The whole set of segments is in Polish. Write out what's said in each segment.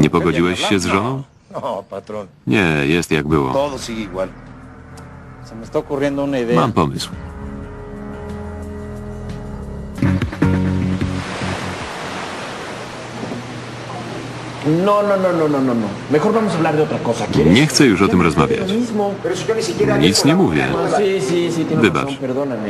Nie pogodziłeś się z żoną? No, patrón, Nie, jest jak było. todo sigue igual. No, se me está ocurriendo una idea. Mam pomysł. No, no, no, no, no, no, no. Mejor vamos a hablar de otra cosa. ¿Quieres? Nie chcę już o tym rozmawiać. Nic nie mówię. Sí, sí, sí, tienes Wybacz. razón, perdóname.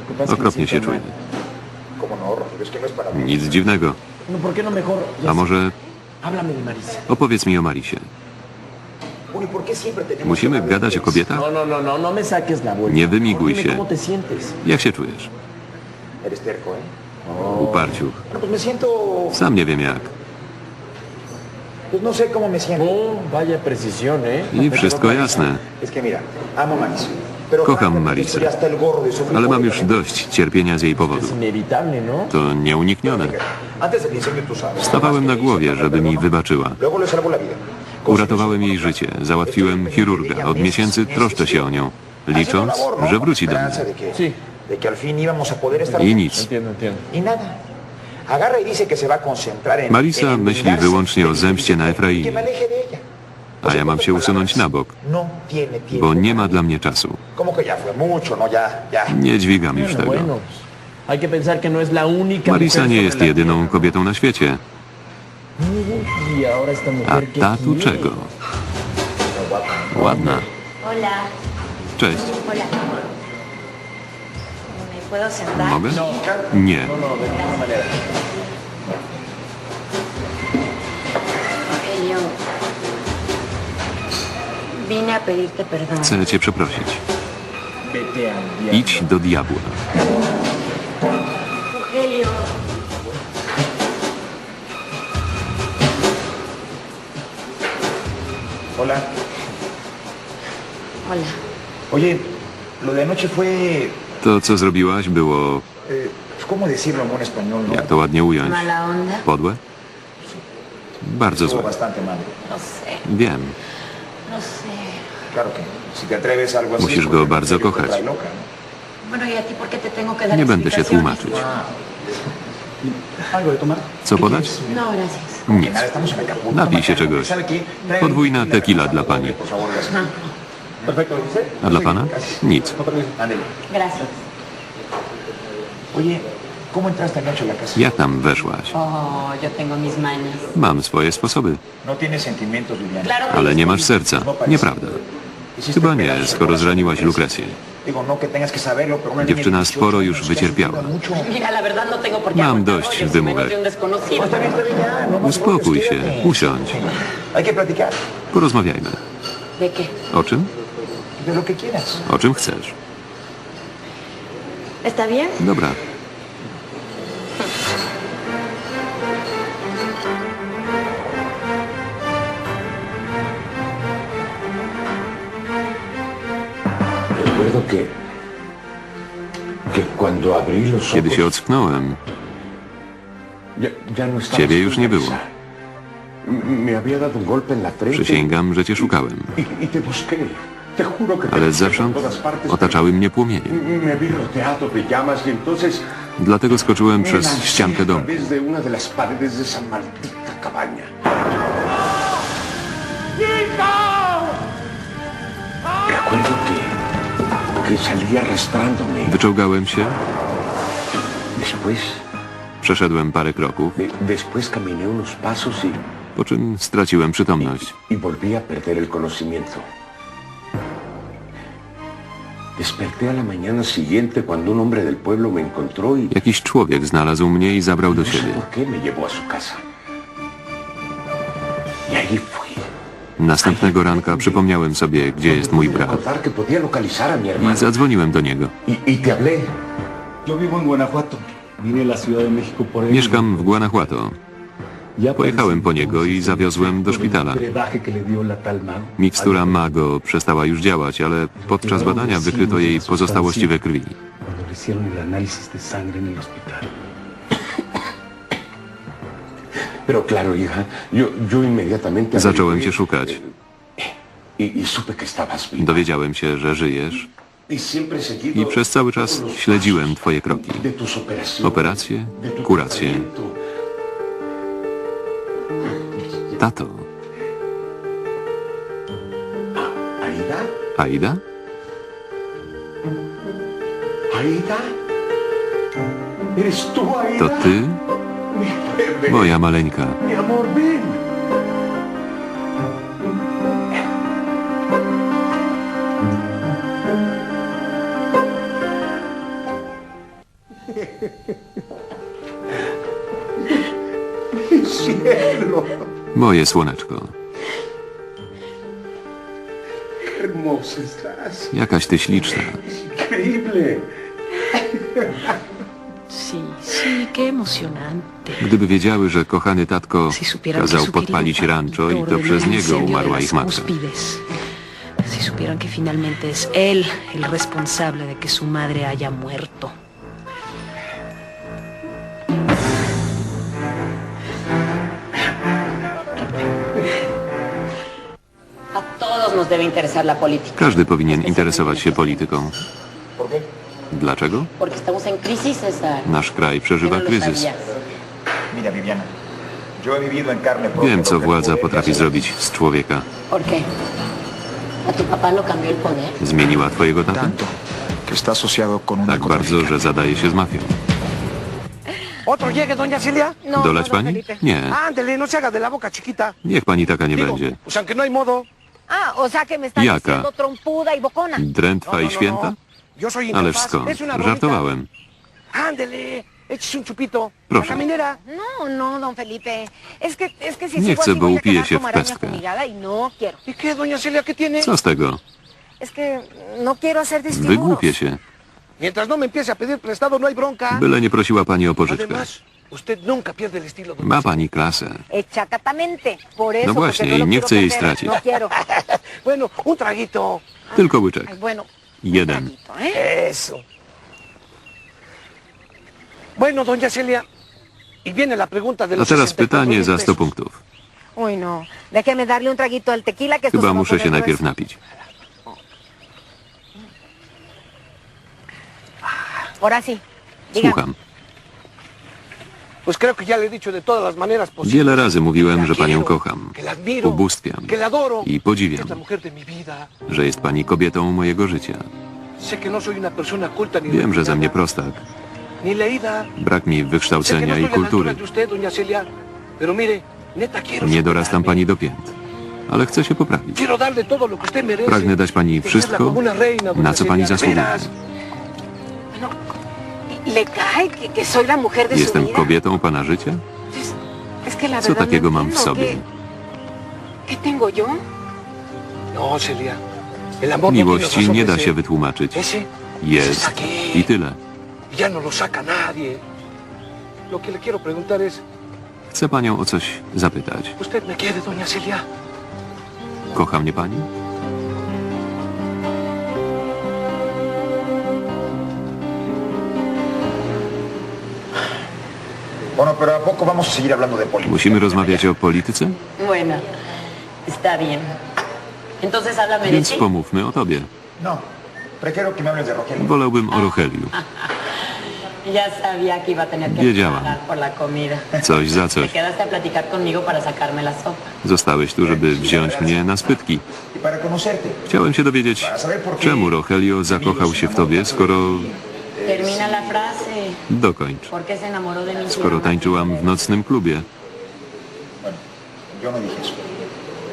Lo que pasa es que me Okropnie się czuję. mal. Nic dziwnego. No, ¿por qué no A może opowiedz mi o Marisie. Musimy gadać o kobietach? No, no, no, no, no. Nie wymiguj się. Jak się czujesz? ¿eh? Uparciuch. Me siento... Sam nie wiem jak. Oh, ¿eh? I wszystko jasne. Kocham Marisę. sufrir Ale mam już dość cierpienia z jej powodu. ¿no? To nieuniknione. Stawałem na głowie, żeby mi wybaczyła. Uratowałem jej życie. Załatwiłem chirurga. Od miesięcy troszczę się o nią. Licząc, że wróci do mnie. I nic. Y y. Marisa myśli wyłącznie o zemście na Efraimie. A ja mam się usunąć na bok, No bo nie ma dla mnie czasu. No? Nie dźwigam już tego. no Marisa nie jest jedyną kobietą na świecie. Y A ¿qué ta tu czego? Ładna. Cześć. Mogę? Nie. Vine a pedirte perdón. Chcę cię przeprosić. Idź do diabła. Rogelio, Hola. hola. Oye, lo de anoche fue... To, co zrobiłaś, było, eh, ¿Cómo decirlo en buen español, no? jak to ładnie ująć, ¿Mala onda? podłe? Bardzo Estuvo złe. bastante mal. No sé, Wiem. Musisz pues, go bardzo kochać. ¿no? ¿y Nie będę się tłumaczyć. Co podać? No, gracias. Nic. Napij się czegoś. Podwójna tequila dla pani. Perfecto. A dla pana? Nic. Jak tam weszłaś? Mam swoje sposoby. No Ale nie masz serca. Nieprawda. Hiciste Chyba nie, skoro zraniłaś Lukrecję. No Dziewczyna 18 sporo już wycierpiała. no Mam dość y wymówek. no Uspokój się, usiądź. Porozmawiajmy. O czym? O czym chcesz? Dobra. Kiedy się ocknąłem, no Ciebie już nie było. Przysięgam, że cię szukałem. Ale zewsząd otaczały mnie płomienie. Y Dlatego skoczyłem przez ściankę domu. Recuerdo que. Wyczołgałem się, przeszedłem parę kroków, y, po czym straciłem przytomność. y y Jakiś człowiek znalazł mnie i zabrał do no siebie. Następnego ranka przypomniałem sobie, gdzie jest mój brat i zadzwoniłem do niego. Mieszkam w Guanajuato. Pojechałem po niego i zawiozłem do szpitala. Mikstura Mago przestała już działać, ale podczas badania wykryto jej pozostałości we krwi. Zacząłem cię szukać. Y, y viva. Dowiedziałem się, że żyjesz Y i przez cały czas śledziłem twoje kroki. Operacje, kuracje. Tato, ¿Aida? Aida? To ty? Moja maleńka. Moje słoneczko. Jakaś ty śliczna. Gdyby wiedziały, że kochany tatko kazał podpalić rancho i to przez niego umarła ich matka. Si supieran que finalmente es él el responsable de que su madre haya muerto. A todos nos debe interesar la política. Każdy powinien interesować się polityką. Dlaczego? Nasz kraj ¿Qué przeżywa no kryzys. Wiem, co władza potrafi zrobić z człowieka. ¿Por qué? ¿A tu papá no? Zmieniła twojego tatę? Tak bardzo, że zadaje się z mafią. ¿Otro llegue, doña Celia? Dolać pani? Nie. No. Niech pani taka nie będzie. no. Ah, Jaka? trompuda y. Drętwa No, i no, no, święta? Yo soy Ależ skąd? Żartowałem. Ándele, échese un chupito. Proszę. No, no, don Felipe. Es que, es que si Nie chcę, bo quedar się w pestkę. y no. ¿Y qué, doña Celia, qué tiene? Co z tego? Wygłupie się. Mientras no me empiece a pedir prestado, no hay bronca. Byle nie prosiła pani o pożyczkę. Ma pani klasę. Exactamente. Por eso, No właśnie, i nie chcę jej stracić. No quiero. Bueno, un traguito. Tylko łyczek. Bueno. Jeden. poquito, ¿eh? Eso. Bueno, doña Celia. Y viene la pregunta de A teraz 64 pytanie za 100 pesos. punktów. Uy, no. Déjeme darle un traguito al tequila que Chyba muszę się najpierw napić. Ahora sí. Słucham. Pues creo que ya le he dicho de todas las maneras posibles. Wiele razy mówiłem, że panią kocham. Ubóstwiam i podziwiam, że jest pani kobietą mojego życia. No Wiem, że ze mnie prostak. Brak mi no wykształcenia estoy i kultury. Nie dorastam pani do pięt. Ale chcę się poprawić. Pragnę dać pani wszystko, na co pani zasługuje. ¿Le cae que, que soy la mujer de su Jestem vida? kobietą pana życia? Es, es que la Co verdad takiego no mam w entiendo. sobie? ¿Qué, ¿Qué tengo yo? No, Celia. El amor no Miłości nie da się wytłumaczyć. Ese Jest i tyle. ya no lo saca nadie. Lo que le quiero preguntar es, Chcę panią o coś zapytać. ¿usted me quiere, doña Celia? Kocha mnie pani? Musimy rozmawiać o polityce? Bueno, está bien. Entonces háblame de Więc ti. pomówmy o tobie. No, prefiero que me hables de Rogelio. Wolałbym o Rocheliu. Ya sabía que iba a tener que Wiedziałam. pagar por la comida. Coś za Te coś. quedaste a platicar conmigo para sacarme la sopa. Zostałeś tu, żeby wziąć mnie na spytki. Y para conocerte. Chciałem się dowiedzieć, czemu Rogelio zakochał się w tobie, skoro... Dokończ. Skoro tańczyłam w nocnym klubie. No.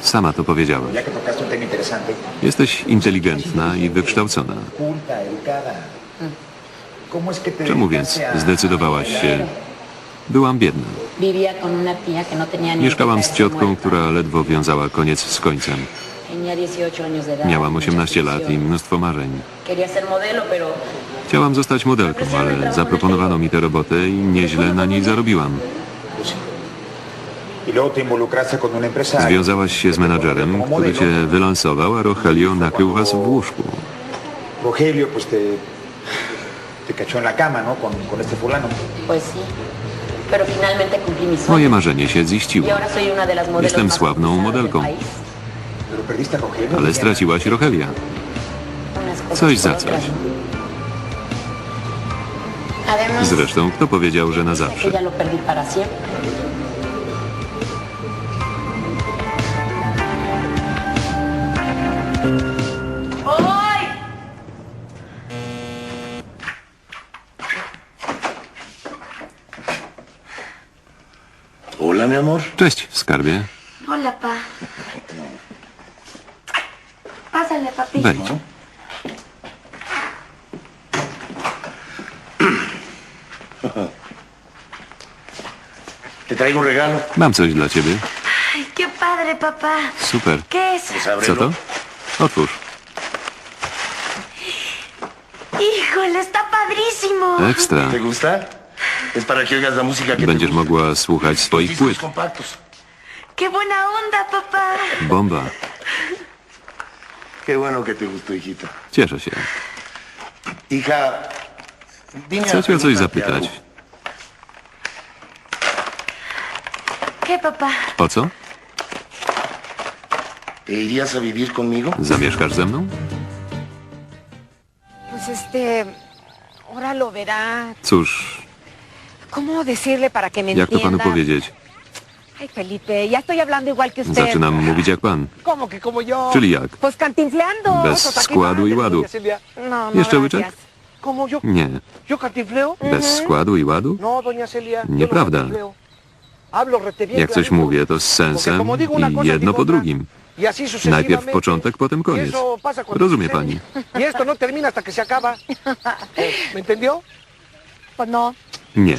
Sama to powiedziałaś. Jesteś inteligentna i wykształcona. culta, educada. ¿Cómo es que te Czemu więc zdecydowałaś się... Byłam biedna. No Mieszkałam z ciotką, która ledwo wiązała koniec z końcem. Tenía 18 años de edad. Miałam muchas 18 lat i mnóstwo marzeń. Chciałam zostać modelką, ale zaproponowano mi tę robotę i nieźle na niej zarobiłam. Y. Związałaś się z menadżerem, który cię wylansował, a Rogelio nakrył was w łóżku. Rogelio, pues te, te cachó en la cama, ¿no? Con, con este fulano. pues sí. Pero finalmente cumplí mi sueño. Moje marzenie się Y ziściło, ahora soy una de las modelos Jestem más sławną cotizadas del modelką. país. Pero perdiste a Rogelio. ale straciłaś Rogelia. Unas cosas Coś por za otras. coś. Zresztą, kto powiedział, że na zawsze? Hola, mi amor. Cześć, skarbie. Hola, pa. Pásale, papi. Wejdź. Traigo un regalo. Mam coś dla ciebie. Ay, qué padre, papá. Super. ¿Qué es? Pues Co to? Otwórz. Híjole, está padrísimo. Ekstra. ¿Te gusta? Es para que oigas la música que Będziesz te gusta. mogła słuchać swoich Discos płyt. compactos. Qué buena onda, papá. Bomba. Qué bueno que te gustó, hijita. Cieszę się. Hija, dime Chcę cię o coś zapytać. ¿Qué, papá? O co? ¿Te irías a vivir conmigo? Zamieszkasz ze mną? Pues este, ahora lo verá. Cóż, ¿Cómo decirle para que me jak to panu entienda? powiedzieć? Ay, Felipe, ya estoy hablando igual que usted. Zaczynam mówić jak pan. ¿Cómo que como yo? Czyli jak? Pues cantinfleando. Bez składu i ładu. No, no, Jeszcze gracias. łyczek? ¿Cómo yo? Nie. ¿Yo cantinfleo? Bez składu i ładu? No, doña Celia. yo no Nieprawda. cantinfleo. Jak coś mówię, to z sensem i jedno po drugim. Y. Najpierw początek, potem Y koniec. pasa cuando Rozumie pani. Y no. Eh, ¿Me entendió? Pues no. Nie.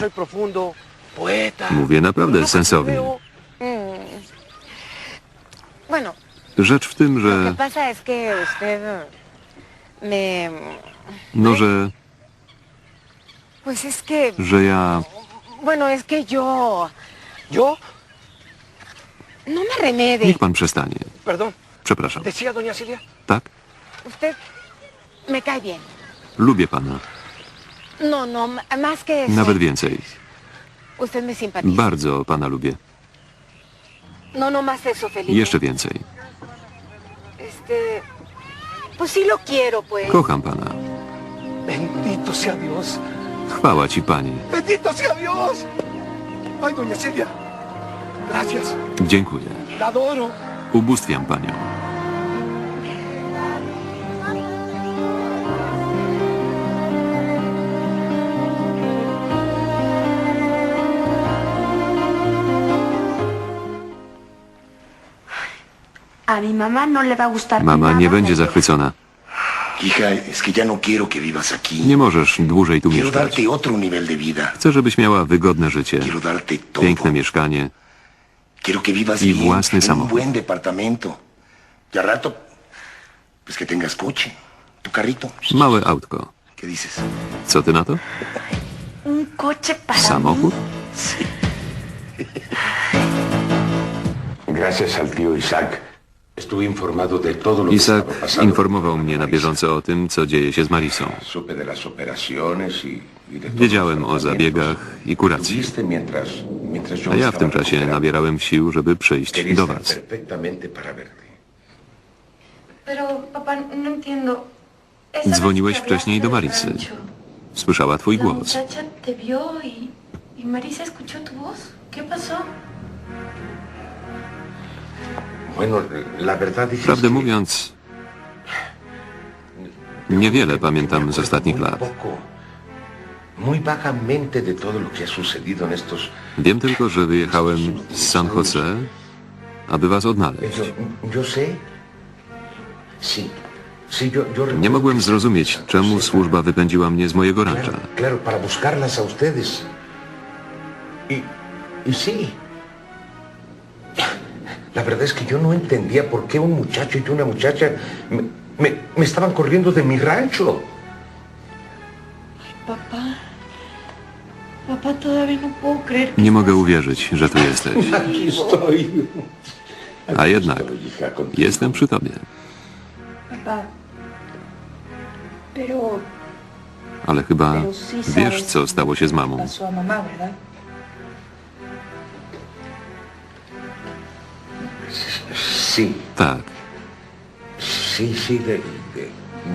Mówię naprawdę sensownie. Mm. Rzecz w tym, że... No, że... Pues es que... że ja... Yo... No me remede. Niech pan przestanie. Perdón. Przepraszam. ¿Decía doña Celia? Tak? Usted me cae bien. Lubię pana. No, no, más que eso. Nawet więcej. Usted me simpatiza. Bardzo pana lubię. No, no más eso, Felipe. Jeszcze więcej. Este... Pues sí lo quiero, pues. Kocham pana. Bendito sea Dios. Chwała ci, panie. Bendito sea Dios. Ay, doña Celia. Gracias. Dziękuję. La adoro. Ubóstwiam panią. A mi mamá no le va a gustar Mama nada nie będzie zachwycona. Hija, es que ya no quiero que vivas aquí. Nie możesz dłużej tu Quiero mieszkać. darte otro nivel de vida. Chcę, żebyś miała wygodne życie, Quiero darte todo. piękne mieszkanie. Quiero que vivas Y bien, własny en un samochód. buen departamento. Y al rato, pues que tengas coche, tu carrito. Małe autko. ¿Qué dices? Co ty na to? Un coche para Samochód? Gracias al tío Isaac. Isaac informował mnie na bieżąco o tym, co dzieje się z Marisą. Y, y Wiedziałem o zabiegach i kuracji. A ja w tym czasie nabierałem sił, żeby przyjść do was. no Dzwoniłeś wcześniej do Marisy. Słyszała twój głos. Prawdę mówiąc, niewiele pamiętam z ostatnich lat. Wiem tylko, że wyjechałem z San Jose, aby was odnaleźć. Nie mogłem zrozumieć, czemu służba wypędziła mnie z mojego rancza. La verdad es que yo no entendía por qué un muchacho y una muchacha me, me- me estaban corriendo de mi rancho. Papá. Papá, todavía no puedo creer que Nie mogę uwierzyć, że tu jesteś. Aquí estoy. A jednak jestem przy tobie. Papá. Pero Ale chyba wiesz, co stało się z mamą. pasó a mamá, ¿verdad? Sí, Tak, sí, sí, de, de-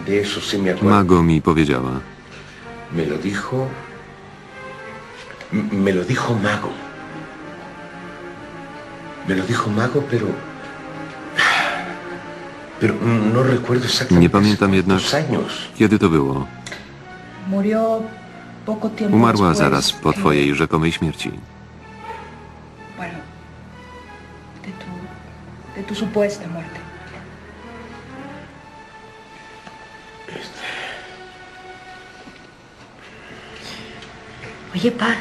de eso sí me acuerdo. Mago mi powiedziała. Me lo dijo. Me lo dijo Mago. Me lo dijo Mago, pero. Pero no recuerdo exactamente. Nie pamiętam jednak, kiedy to było. Murió poco tiempo Umarła después zaraz po twojej rzekomej śmierci. De tu supuesta muerte. Oye, pa.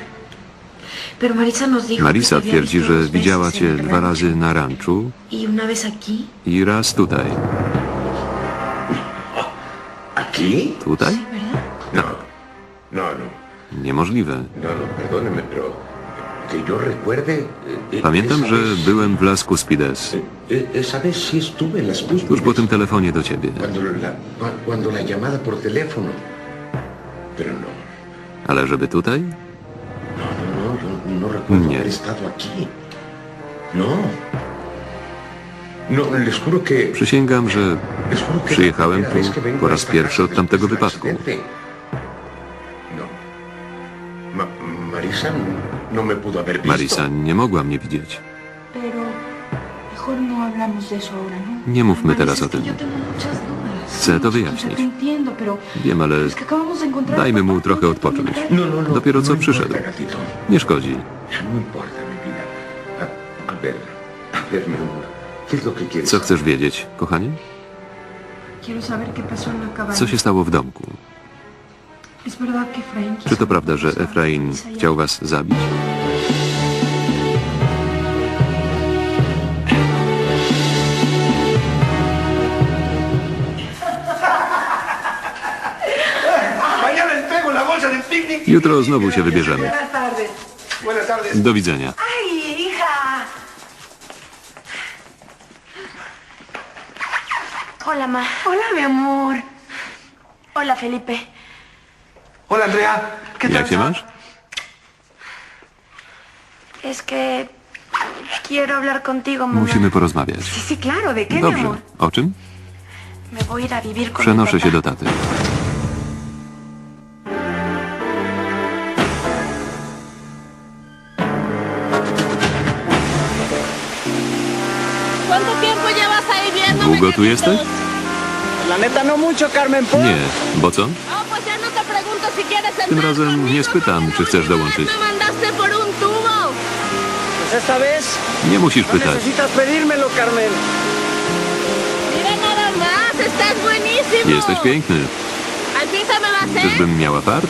Pero Marisa nos dijo Marisa twierdzi, że dos veces widziała en cię el dwa razy na ranczu Y una vez aquí. i raz tutaj. ¿Aquí? Tutaj? No, no, no. Niemożliwe. No, no, perdóneme, pero Pamiętam, esa że vez- byłem w Las Cuspides. eh. Tuż po tym telefonie do ciebie. No, Ale żeby tutaj? no, no, Nie. Przysięgam, że Przyjechałem tu po raz pierwszy od tamtego wypadku. Marisa no me pudo haber visto. Marisa nie mogła mnie widzieć. No ¿no? Nie mówmy teraz o tym. Chcę to wyjaśnić. Wiem, ale dajmy mu trochę odpocząć. No, no, no. Dopiero co przyszedł. Nie szkodzi. Co chcesz wiedzieć, kochanie? Co się stało w domku? Czy to prawda, że Efrain chciał was zabić? Jutro znowu się wybierzemy. Do widzenia. Hola, ma. Hola, mi amor. Hola, Felipe. Hola, Andrea. ¿Qué tal? Jak się masz? Es que quiero hablar contigo, mamá. Musimy porozmawiać. Sí, sí, claro. ¿De qué, mi Dobrze. amor? O czym? Me voy a ir a vivir con mi Przenoszę papá. się do taty. ¿Cuánto tiempo llevas ahí viendo? Długo tu jesteś? La neta no mucho, Carmen. ¿por? Nie. Bo co? Tym razem nie spytam, czy chcesz dołączyć. Nie musisz no pytać. Jesteś piękny. Czyżbym miała fart?